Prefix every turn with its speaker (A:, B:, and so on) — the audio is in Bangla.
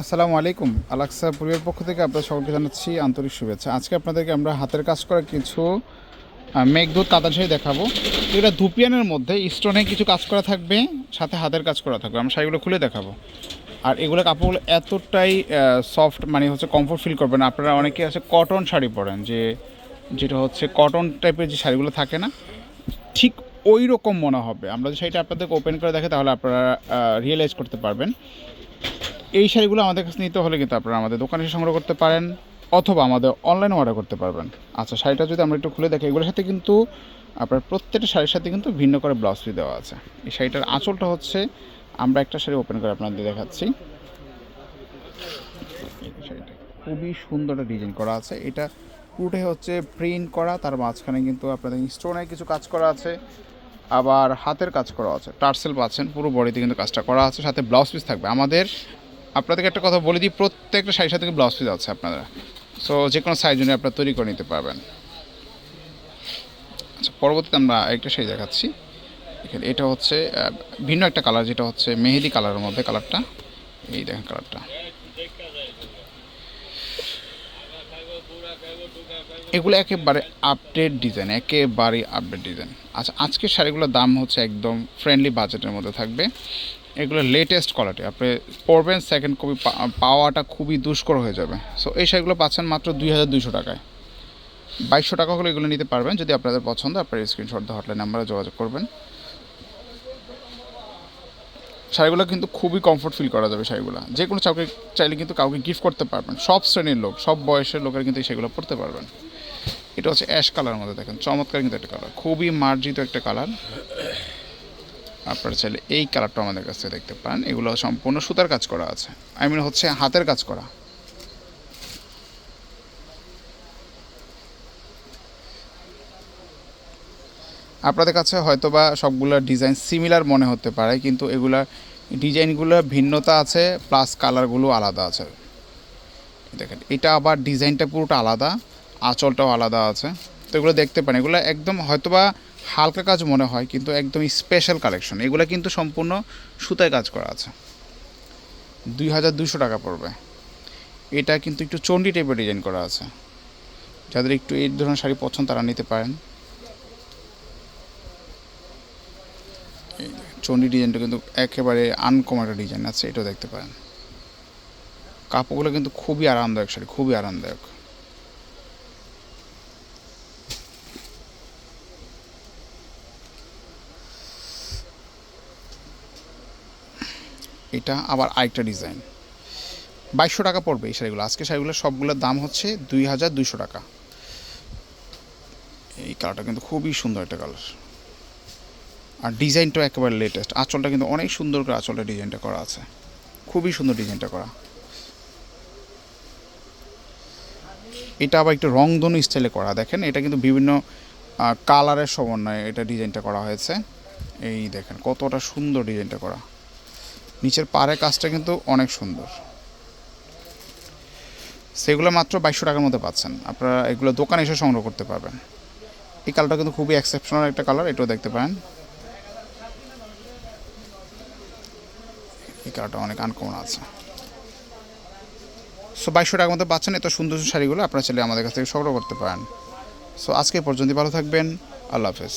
A: আসসালামু আলাইকুম। আলাক্সা পরিবার পক্ষ থেকে আপনাদের সকলকে জানাচ্ছি আন্তরিক শুভেচ্ছা। আজকে আপনাদেরকে আমরা হাতের কাজ করা কিছু মেঘদূত তাঁতার শাড়ি দেখাবো। এটা ধুপিয়ানের মধ্যে স্টোনে কিছু কাজ করা থাকবে, সাথে হাতের কাজ করা থাকবে। আমরা শাড়িগুলো খুলে দেখাবো। আর এগুলো কাপড়গুলো এতটাই সফট মানে হচ্ছে কমফোর্ট ফিল করবেন আপনারা অনেকে আছে কটন শাড়ি পরেন, যে, যেটা হচ্ছে কটন টাইপের যে শাড়িগুলো থাকে না, ঠিক ওই রকম মনে হবে। আমরা যদি শাড়িটা আপনাদেরকে ওপেন করে দেখে, তাহলে আপনারা রিয়েলাইজ করতে পারবেন। এই শাড়িগুলো আমাদের কাছে নিতে হলে কিন্তু আপনারা আমাদের দোকানে এসে সংগ্রহ করতে পারেন, অথবা আমাদের অনলাইনে অর্ডার করতে পারবেন। আচ্ছা শাড়িটা যদি আমরা একটু খুলে দেখি, এগুলোর সাথে কিন্তু আপনার প্রত্যেকটা শাড়ির সাথে কিন্তু ভিন্ন করে ব্লাউজ পিস দেওয়া আছে। এই শাড়িটার আঁচলটা হচ্ছে, আমরা একটা শাড়ি ওপেন করে আপনাদের দেখাচ্ছি। শাড়িটা খুবই সুন্দর একটা ডিজাইন করা আছে। এটা পুরোটাই হচ্ছে প্রিন্ট করা, তার মাঝখানে কিন্তু আপনাদের স্টোনের কিছু কাজ করা আছে। আবার হাতের কাজ করা আছে। টার্সেল পাচ্ছেন, পুরো বডিতে কিন্তু কাজটা করা আছে, সাথে ব্লাউজ পিস থাকবে। আমাদের, আপনাদেরকে একটা কথা বলে দিই, প্রত্যেকটা শাড়ির সাথে ব্লাউজ পিস আছে আপনারা। সো যে কোনো সাইজ জন্য আপনারা তৈরি করে নিতে পারবেন। আচ্ছা পরবর্তীতে আমরা একটা শাড়ি দেখাচ্ছি। এখানে এটা হচ্ছে ভিন্ন একটা কালার যেটা হচ্ছে মেহেদি কালারের মধ্যে কালারটা এই দেখেন কালারটা এগুলো একেবারে আপডেট ডিজাইন একেবারে আপডেট ডিজাইন আচ্ছা আজকের শাড়িগুলোর দাম হচ্ছে একদম ফ্রেন্ডলি বাজেটের মধ্যে থাকবে। এগুলো লেটেস্ট কোয়ালিটি আপনি পড়বেন সেকেন্ড কপি পাওয়াটা খুবই দুষ্কর হয়ে যাবে। সো এই শাড়িগুলো পাচ্ছেন মাত্র দুই হাজার দুইশো টাকায়। বাইশশো টাকা হলে এগুলো নিতে পারবেন। যদি আপনাদের পছন্দ, আপনার স্ক্রিনশট হটলাইন নাম্বারে যোগাযোগ করবেন। শাড়িগুলো কিন্তু খুবই কমফোর্ট ফিল করা যাবে শাড়িগুলো। যে কোনো চাউকে চাইলে কিন্তু কাউকে গিফট করতে পারবেন। সব শ্রেণির লোক, সব বয়সের লোকের কিন্তু সেগুলো পরতে পারবেন। এটা হচ্ছে অ্যাশ কালার মধ্যে দেখেন, চমৎকার কিন্তু একটা কালার খুবই মার্জিত একটা কালার আপনারা চাইলে এই কালারটা আমাদের কাছ থেকে দেখতে পান এগুলো সম্পূর্ণ সুতার কাজ করা আছে। আই মিন হচ্ছে হাতের কাজ করা। আপনাদের কাছে হয়তো বা সবগুলো ডিজাইন সিমিলার মনে হতে পারে, কিন্তু এগুলা ডিজাইনগুলো ভিন্নতা আছে প্লাস কালারগুলো আলাদা আছে। দেখেন, এটা আবার ডিজাইনটা পুরোটা আলাদা, আঁচলটাও আলাদা আছে। তো এগুলো দেখতে পারেন, এগুলো একদম হয়তোবা হালকা কাজ মনে হয়, কিন্তু একদম স্পেশাল কালেকশন এগুলো কিন্তু সম্পূর্ণ সুতায় কাজ করা আছে। দুই হাজার দুশো টাকা পড়বে। এটা কিন্তু একটু চণ্ডী টাইপের ডিজাইন করা আছে। যাদের একটু এই ধরনের শাড়ি পছন্দ তারা নিতে পারেন। চণ্ডী ডিজাইনটা কিন্তু একেবারে আনকমন একটা ডিজাইন আছে, এটাও দেখতে পারেন। কাপড়গুলো কিন্তু খুবই আরামদায়ক শাড়ি খুবই আরামদায়ক। এটা আবার আরেকটা ডিজাইন বাইশশো টাকা পড়বে এই শাড়িগুলো। আজকে শাড়িগুলো সবগুলোর দাম হচ্ছে দুই হাজার দুইশো টাকা। এই কালারটা কিন্তু খুবই সুন্দর একটা কালার আর ডিজাইনটাও একেবারে লেটেস্ট আঁচলটা কিন্তু অনেক সুন্দর করে আঁচলটা ডিজাইনটা করা আছে। খুবই সুন্দর ডিজাইনটা করা। এটা আবার একটু রংধনু স্টাইলে করা। দেখেন, এটা কিন্তু বিভিন্ন কালারের সমন্বয়ে এটা ডিজাইনটা করা হয়েছে। এই দেখেন, কতটা সুন্দর ডিজাইনটা করা। নিচের পাড়ের কাজটা কিন্তু অনেক সুন্দর। সেগুলো মাত্র বাইশশো টাকার মধ্যে পাচ্ছেন। আপনারা এগুলো দোকানে এসে সংগ্রহ করতে পারবেন। এই কালারটা কিন্তু খুবই এক্সেপশনাল একটা কালার এটাও দেখতে পারেন। এই কালারটা অনেক আনকমন আছে। সো বাইশশো টাকার মধ্যে পাচ্ছেন এত সুন্দর সুন্দর শাড়িগুলো, আপনারা চাইলে আমাদের কাছ থেকে সংগ্রহ করতে পারেন। সো আজকে পর্যন্ত ভালো থাকবেন। আল্লাহ হাফেজ।